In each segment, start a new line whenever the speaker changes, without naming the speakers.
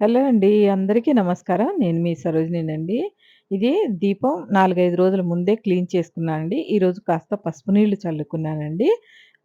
Hello అండి. అందరికీ నమస్కారం. నేను మీ సరోజినినండి. ఇది దీపం 4, 5 రోజుల ముందే క్లీన్ చేసుకున్నానండి. ఈరోజు కాస్త పసుపు నీళ్ళు చల్లుకున్నానండి.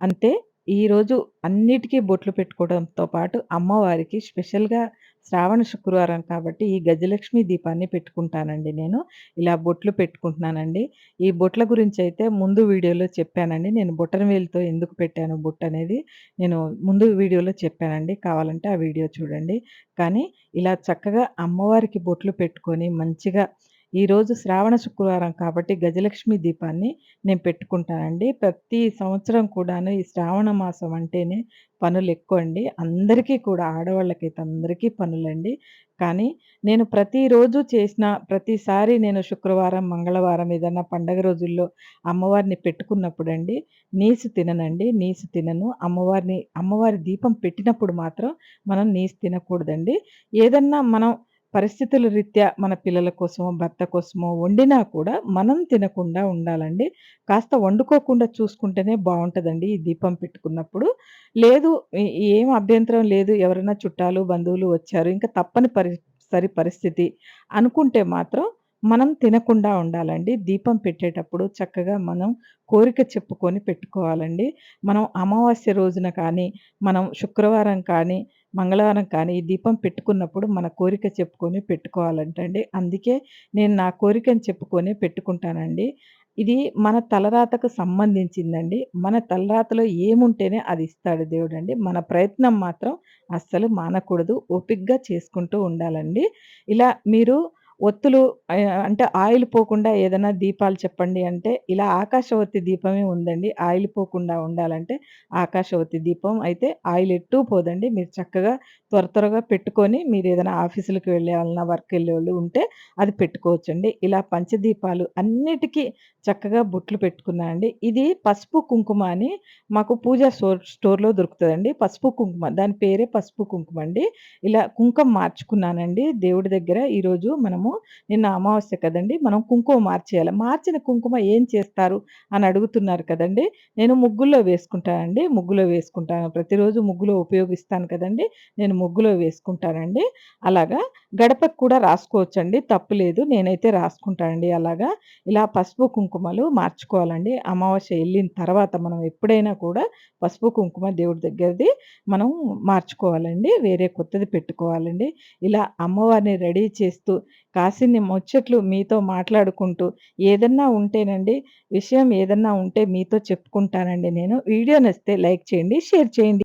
అంతే ఈరోజు అన్నిటికీ బొట్లు పెట్టుకోవడంతో పాటు అమ్మవారికి స్పెషల్‌గా శ్రావణ శుక్రవారం కాబట్టి ఈ గజలక్ష్మి దీపాన్ని పెట్టుకుంటానండి నేను. ఇలా బొట్లు పెట్టుకుంటున్నానండి. ఈ బొట్ల గురించయితే ముందు వీడియోలో చెప్పానండి. నేను బొటనవేలుతో ఎందుకు పెట్టాను బొట్టనేది నేను ముందు వీడియోలో చెప్పానండి. కావాలంటే ఆ వీడియో చూడండి. కానీ ఇలా చక్కగా అమ్మవారికి బొట్లు పెట్టుకొని మంచిగా ఈరోజు శ్రావణ శుక్రవారం కాబట్టి గజలక్ష్మి దీపాన్ని నేను పెట్టుకుంటానండి. ప్రతి సంవత్సరం కూడాను ఈ శ్రావణ మాసం అంటేనే పనులు ఎక్కువ అండి అందరికీ కూడా ఆడవాళ్ళకైతే అందరికీ పనులండి. కానీ నేను ప్రతిరోజు చేసిన ప్రతిసారి నేను శుక్రవారం, మంగళవారం ఏదన్నా పండగ రోజుల్లో అమ్మవారిని పెట్టుకున్నప్పుడండి నీసు తిననండి. నీసు తినను. అమ్మవారిని అమ్మవారి దీపం పెట్టినప్పుడు మాత్రం మనం నీసు తినకూడదండి. ఏదన్నా మనం పరిస్థితుల రీత్యా మన పిల్లల కోసమో, భర్త కోసమో వండినా కూడా మనం తినకుండా ఉండాలండి. కాస్త వండుకోకుండా చూసుకుంటేనే బాగుంటుందండి ఈ దీపం పెట్టుకున్నప్పుడు. లేదు ఏం అభ్యంతరం లేదు ఎవరైనా చుట్టాలు, బంధువులు వచ్చారు. ఇంకా తప్పని పరి సరి పరిస్థితి అనుకుంటే మాత్రం మనం తినకుండా ఉండాలండి. దీపం పెట్టేటప్పుడు చక్కగా మనం కోరిక చెప్పుకొని పెట్టుకోవాలండి. మనం అమావాస్య రోజున కానీ, మనం శుక్రవారం కానీ, మంగళవారం కానీ ఈ దీపం పెట్టుకున్నప్పుడు మన కోరిక చెప్పుకొని పెట్టుకోవాలంటండి. అందుకే నేను నా కోరికను చెప్పుకొని పెట్టుకుంటానండి. ఇది మన తలరాతకు సంబంధించిందండి. మన తలరాతలో ఏముంటేనే అది ఇస్తాడు దేవుడండి. మన ప్రయత్నం మాత్రం అస్సలు మానకూడదు. ఓపిక్గా చేసుకుంటూ ఉండాలండి. ఇలా మీరు ఒత్తులు ఆహ్, అంటే ఆయిల్ పోకుండా ఏదైనా దీపాలు చెప్పండి అంటే, ఇలా ఆకాశవత్తి దీపమే ఉందండి. ఆయిల్ పోకుండా ఉండాలంటే ఆకాశవత్తి దీపం అయితే ఆయిల్ ఎట్టూ పోదండి. మీరు చక్కగా త్వర త్వరగా పెట్టుకొని మీరేదైనా ఆఫీసులకి వెళ్ళాలన్నా వర్క్ వెళ్ళేవాళ్ళు ఉంటే అది పెట్టుకోవచ్చండి. ఇలా పంచదీపాలు అన్నిటికీ చక్కగా బొట్లు పెట్టుకున్నా అండి. ఇది పసుపు, కుంకుమ అని మాకు పూజా స్టోర్ స్టోర్‌లో దొరుకుతదండి. పసుపు, కుంకుమ దాని పేరే పసుపు, కుంకుమ అండి. ఇలా కుంకుమ మార్చుకున్నానండి దేవుడి దగ్గర. ఈరోజు మనం మనము నిన్న అమావాస్య కదండి మనం కుంకుమ మార్చేయాలి. మార్చిన కుంకుమ ఏం చేస్తారు అని అడుగుతున్నారు కదండి నేను ముగ్గుల్లో వేసుకుంటానండి. ముగ్గులో వేసుకుంటాను. ప్రతిరోజు ముగ్గులో ఉపయోగిస్తాను కదండి నేను ముగ్గులో వేసుకుంటానండి. అలాగా గడపకి కూడా రాసుకోవచ్చండి. తప్పులేదు నేనైతే రాసుకుంటానండి అలాగా. ఇలా పసుపు, కుంకుమలు మార్చుకోవాలండి. అమావాస్య వెళ్ళిన తర్వాత మనం ఎప్పుడైనా కూడా పసుపు, కుంకుమ దేవుడి దగ్గరది మనం మార్చుకోవాలండి. వేరే కొత్తది పెట్టుకోవాలండి. ఇలా అమ్మవారిని రెడీ చేస్తూ కాసిన్ని ముచ్చట్లు మీతో మాట్లాడుకుంటూ ఏదన్నా ఉంటేనండి విషయం ఏదన్నా ఉంటే మీతో చెప్పుకుంటానండి నేను. వీడియో నచ్చితే లైక్ చేయండి, షేర్ చేయండి.